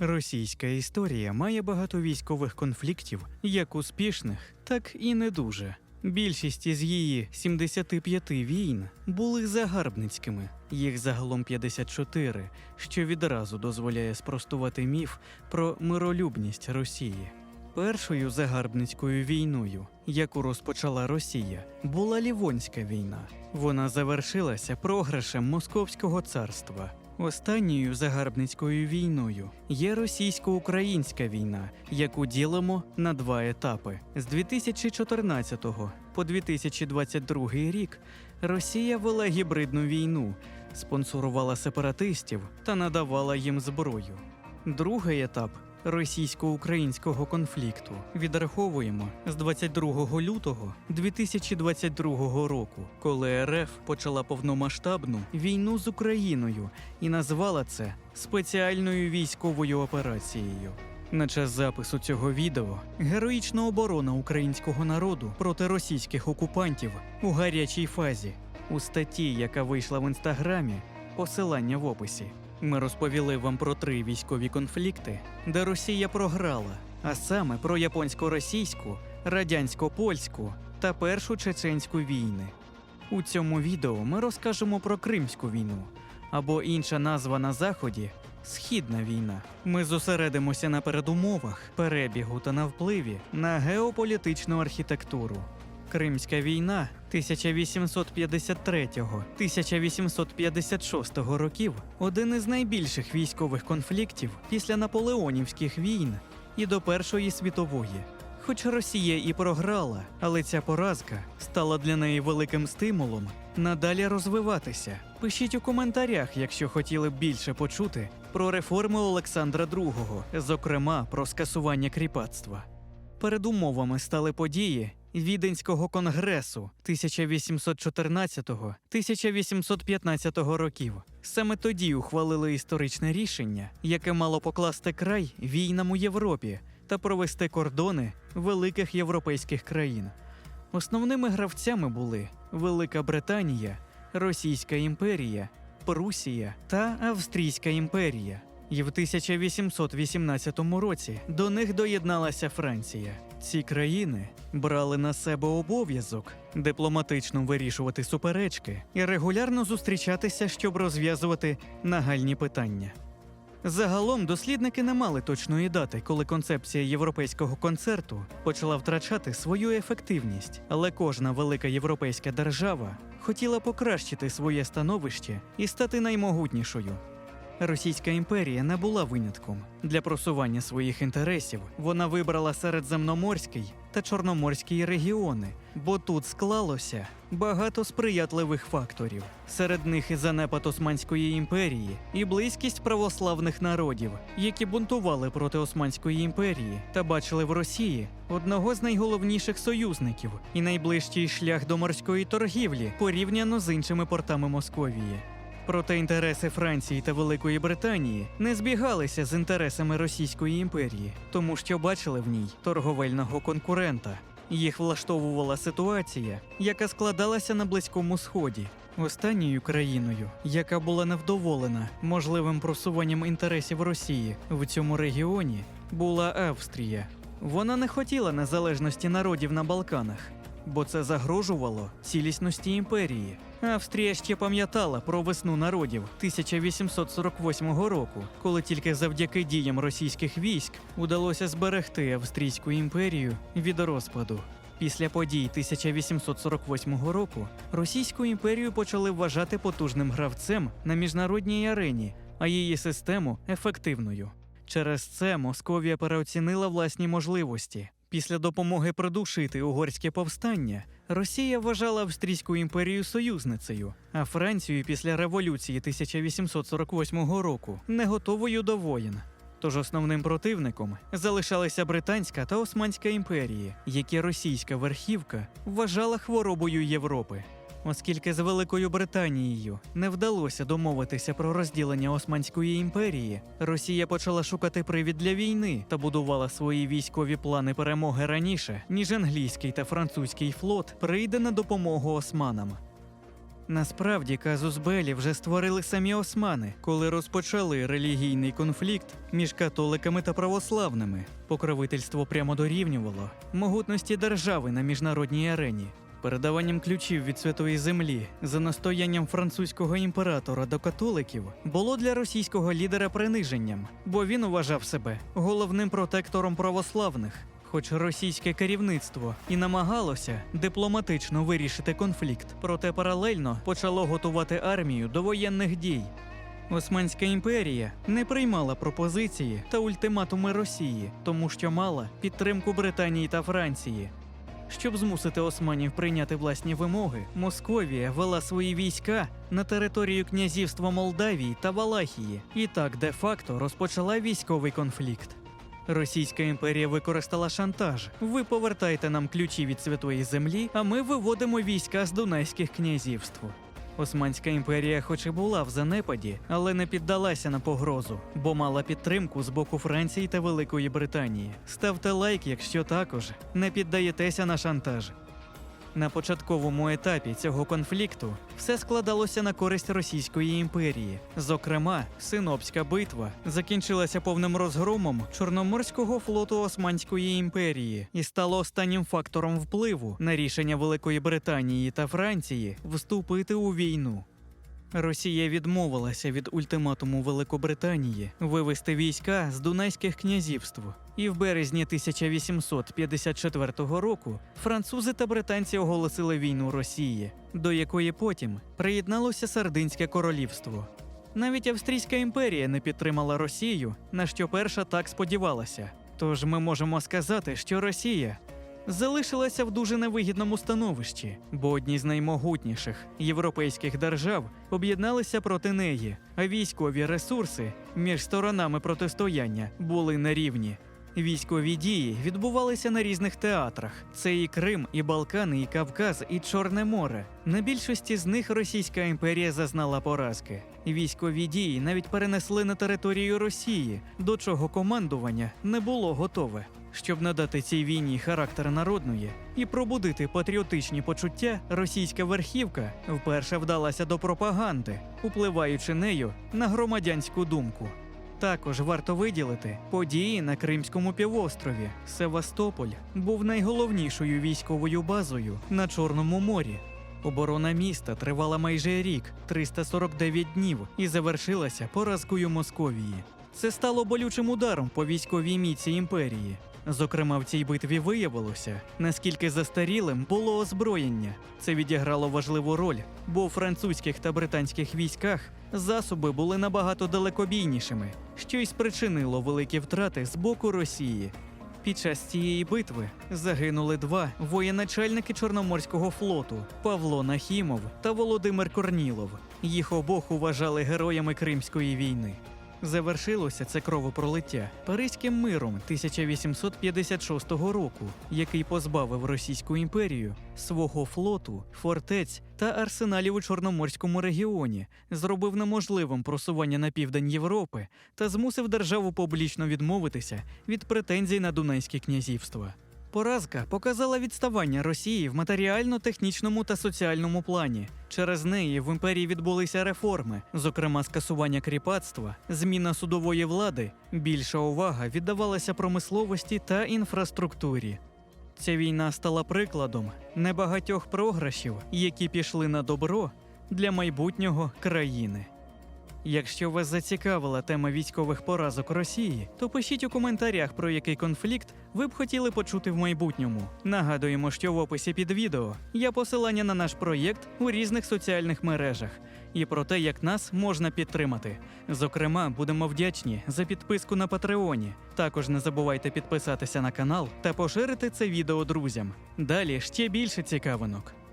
Російська історія має багато військових конфліктів, як успішних, так і не дуже. Більшість із її 75 війн були загарбницькими, їх загалом 54, що відразу дозволяє спростувати міф про миролюбність Росії. Першою загарбницькою війною, яку розпочала Росія, була Лівонська війна. Вона завершилася програшем Московського царства. Останньою загарбницькою війною є російсько-українська війна, яку ділимо на два етапи. З 2014 по 2022 рік Росія вела гібридну війну, спонсорувала сепаратистів та надавала їм зброю. Другий етап російсько-українського конфлікту відраховуємо з 22 лютого 2022 року, коли РФ почала повномасштабну війну з Україною і назвала це спеціальною військовою операцією. На час запису цього відео героїчна оборона українського народу проти російських окупантів у гарячій фазі. У статті, яка вийшла в інстаграмі, посилання в описі. Ми розповіли вам про три військові конфлікти, де Росія програла, а саме про японсько-російську, радянсько-польську та першу чеченську війни. У цьому відео ми розкажемо про Кримську війну або інша назва на заході Східна війна. Ми зосередимося на передумовах, перебігу та на впливі на геополітичну архітектуру. Кримська війна 1853-1856 років один із найбільших військових конфліктів після наполеонівських війн і до Першої світової. Хоч Росія і програла, але ця поразка стала для неї великим стимулом надалі розвиватися. Пишіть у коментарях, якщо хотіли б більше почути про реформи Олександра II, зокрема про скасування кріпацтва. Передумовами стали події Віденського конгресу 1814-1815 років. Саме тоді ухвалили історичне рішення, яке мало покласти край війнам у Європі та провести кордони великих європейських країн. Основними гравцями були Велика Британія, Російська імперія, Прусія та Австрійська імперія. І в 1818 році до них доєдналася Франція. Ці країни брали на себе обов'язок дипломатично вирішувати суперечки і регулярно зустрічатися, щоб розв'язувати нагальні питання. Загалом дослідники не мали точної дати, коли концепція європейського концерту почала втрачати свою ефективність, але кожна велика європейська держава хотіла покращити своє становище і стати наймогутнішою. Російська імперія не була винятком. Для просування своїх інтересів вона вибрала середземноморський та чорноморський регіони, бо тут склалося багато сприятливих факторів. Серед них і занепад Османської імперії, і близькість православних народів, які бунтували проти Османської імперії та бачили в Росії одного з найголовніших союзників і найближчий шлях до морської торгівлі порівняно з іншими портами Московії. Проте інтереси Франції та Великої Британії не збігалися з інтересами Російської імперії, тому що бачили в ній торговельного конкурента. Їх влаштовувала ситуація, яка складалася на Близькому Сході. Останньою країною, яка була невдоволена можливим просуванням інтересів Росії в цьому регіоні, була Австрія. Вона не хотіла незалежності народів на Балканах, бо це загрожувало цілісності імперії. Австрія ще пам'ятала про весну народів 1848 року, коли тільки завдяки діям російських військ удалося зберегти Австрійську імперію від розпаду. Після подій 1848 року Російську імперію почали вважати потужним гравцем на міжнародній арені, а її систему ефективною. Через це Московія переоцінила власні можливості. Після допомоги придушити угорське повстання Росія вважала Австрійську імперію союзницею, а Францію після революції 1848 року не готовою до воєн. Тож основним противником залишалися Британська та Османська імперії, які російська верхівка вважала хворобою Європи. Оскільки з Великою Британією не вдалося домовитися про розділення Османської імперії, Росія почала шукати привід для війни та будувала свої військові плани перемоги раніше, ніж англійський та французький флот прийде на допомогу османам. Насправді казус Белі вже створили самі османи, коли розпочали релігійний конфлікт між католиками та православними. Покровительство прямо дорівнювало могутності держави на міжнародній арені. Передаванням ключів від святої землі за настоянням французького імператора до католиків було для російського лідера приниженням, бо він вважав себе головним протектором православних. Хоч російське керівництво і намагалося дипломатично вирішити конфлікт, проте паралельно почало готувати армію до воєнних дій. Османська імперія не приймала пропозиції та ультиматуми Росії, тому що мала підтримку Британії та Франції. Щоб змусити османів прийняти власні вимоги, Московія вела свої війська на територію князівства Молдавії та Валахії, і так де-факто розпочала військовий конфлікт. Російська імперія використала шантаж. Ви повертайте нам ключі від святої землі, а ми виводимо війська з дунайських князівств. Османська імперія, хоч і була в занепаді, але не піддалася на погрозу, бо мала підтримку з боку Франції та Великої Британії. Ставте лайк, якщо також не піддаєтеся на шантаж. На початковому етапі цього конфлікту все складалося на користь Російської імперії. Зокрема, Синопська битва закінчилася повним розгромом Чорноморського флоту Османської імперії і стала останнім фактором впливу на рішення Великої Британії та Франції вступити у війну. Росія відмовилася від ультиматуму Великобританії вивести війська з Дунайських князівств. І в березні 1854 року французи та британці оголосили війну Росії, до якої потім приєдналося Сардинське королівство. Навіть Австрійська імперія не підтримала Росію, на що перша так сподівалася. Тож ми можемо сказати, що Росія залишилася в дуже невигідному становищі, бо одні з наймогутніших європейських держав об'єдналися проти неї, а військові ресурси між сторонами протистояння були нерівні. Військові дії відбувалися на різних театрах: це і Крим, і Балкани, і Кавказ, і Чорне море. На більшості з них Російська імперія зазнала поразки. Військові дії навіть перенесли на територію Росії, до чого командування не було готове. Щоб надати цій війні характер народної і пробудити патріотичні почуття, російська верхівка вперше вдалася до пропаганди, впливаючи нею на громадянську думку. Також варто виділити події на Кримському півострові. Севастополь був найголовнішою військовою базою на Чорному морі. Оборона міста тривала майже рік 349 днів і завершилася поразкою Московії. Це стало болючим ударом по військовій міці імперії. Зокрема, в цій битві виявилося, наскільки застарілим було озброєння. Це відіграло важливу роль, бо у французьких та британських військах засоби були набагато далекобійнішими, що й спричинило великі втрати з боку Росії. Під час цієї битви загинули два воєначальники Чорноморського флоту Павло Нахімов та Володимир Корнілов. Їх обох вважали героями Кримської війни. Завершилося це кровопролиття Паризьким миром 1856 року, який позбавив Російську імперію свого флоту, фортець та арсеналів у Чорноморському регіоні, зробив неможливим просування на південь Європи та змусив державу публічно відмовитися від претензій на Дунайське князівство. Поразка показала відставання Росії в матеріально-технічному та соціальному плані. Через неї в імперії відбулися реформи, зокрема скасування кріпацтва, зміна судової влади. Більша увага віддавалася промисловості та інфраструктурі. Ця війна стала прикладом небагатьох програшів, які пішли на добро для майбутнього країни. Якщо вас зацікавила тема військових поразок Росії, то пишіть у коментарях, про який конфлікт ви б хотіли почути в майбутньому. Нагадуємо, що в описі під відео є посилання на наш проєкт у різних соціальних мережах і про те, як нас можна підтримати. Зокрема, будемо вдячні за підписку на Патреоні. Також не забувайте підписатися на канал та поширити це відео друзям. Далі ще більше цікавинок.